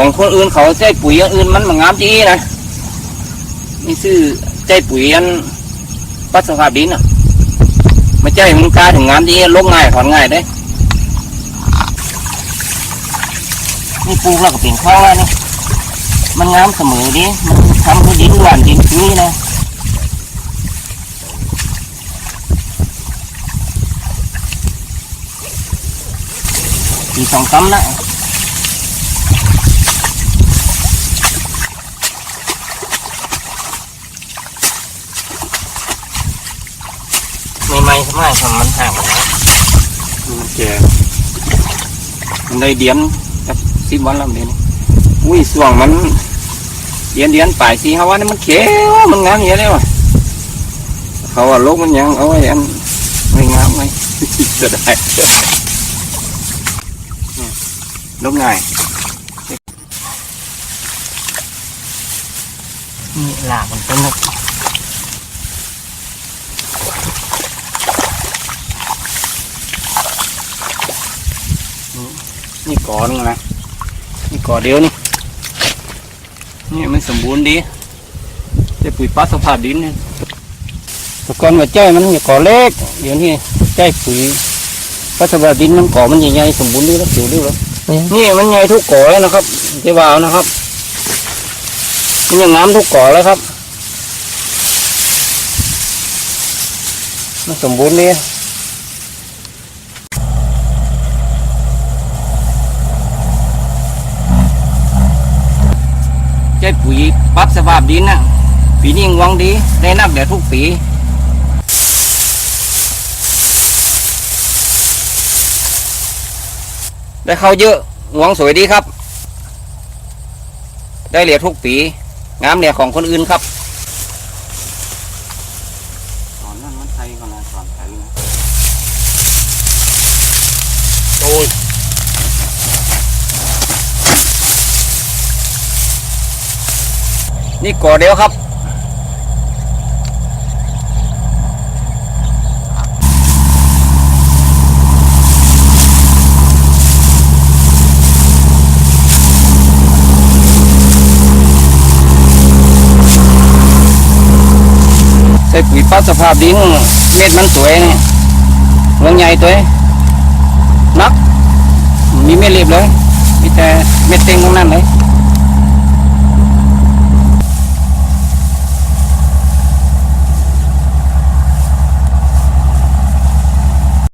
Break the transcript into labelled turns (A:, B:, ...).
A: ของคนอื่นเขาใช้ปุ๋ยอย่างอื่นมันมางามจีนะนี่ซื้อใช้ปุ๋ยอันปัสสาวะดินอะไม่ใช่มันกล้าถึงงามจีลงง่ายถอนง่ายได้นี่ปลูกแล้วก็เปลี่ยนข้าวแล้วนี่มันงามเสมอดิมันทำให้ดินหวานดินชื้นนะอีสองกำนะไม่ไม่ ทำไมทำมันห่างกันนะมันแก่มันได้เดียนกับสิบวันแล้วเดียวนี้อุ้ยส่วงมันเดียนเดียนปลายสีฮาวันนี่มันเขียวมันงามอย่างนี้เลยว่ะเขาว่าโลกมันยังเอาไว้อันไม่งามไหมจะได้เนี่ยลบง่ายนี่หลากมันเป็นนก นี่ก่อนึงนะนี่ก่อเดียวนี่นี่มันสมบูรณ์ดีจะปุ๋ยปลาสภาพดินเนี่ยแต่ก่อนว่าใจมันอย่าก่อเล็กเดี๋ยวนี้ใจปุ๋ยปลาสภาพดินมันก่อมันใหญ่ๆสมบูรณ์ดีแล้วสวยดีแล้วนี่มันใหญ่ทุกก่อแล้วนะครับเจ้าบ่าวนะครับมันยังงามทุกก่อแล้วครับมันสมบูรณ์ดี ใช้ปุ๋ยปรับสภาพดินนะปีนี้หวังดีได้นับแต่ทุกปีได้เข้าเยอะหวงสวยดีครับ ได้เหลียทุกปี งามเหลียของคนอื่นครับตอนนั้นมันไทยก่อนนะตอนไทยนะโอ้ย นี่ก่อเดียวครับใส่ปุ๋ยปรับสภาพดินเม็ดมันสวยนี่วงใหญ่ตัวนักมีเม็ดเรียบเลยมีแต่เม็ดเต็งตรงนั้นเลย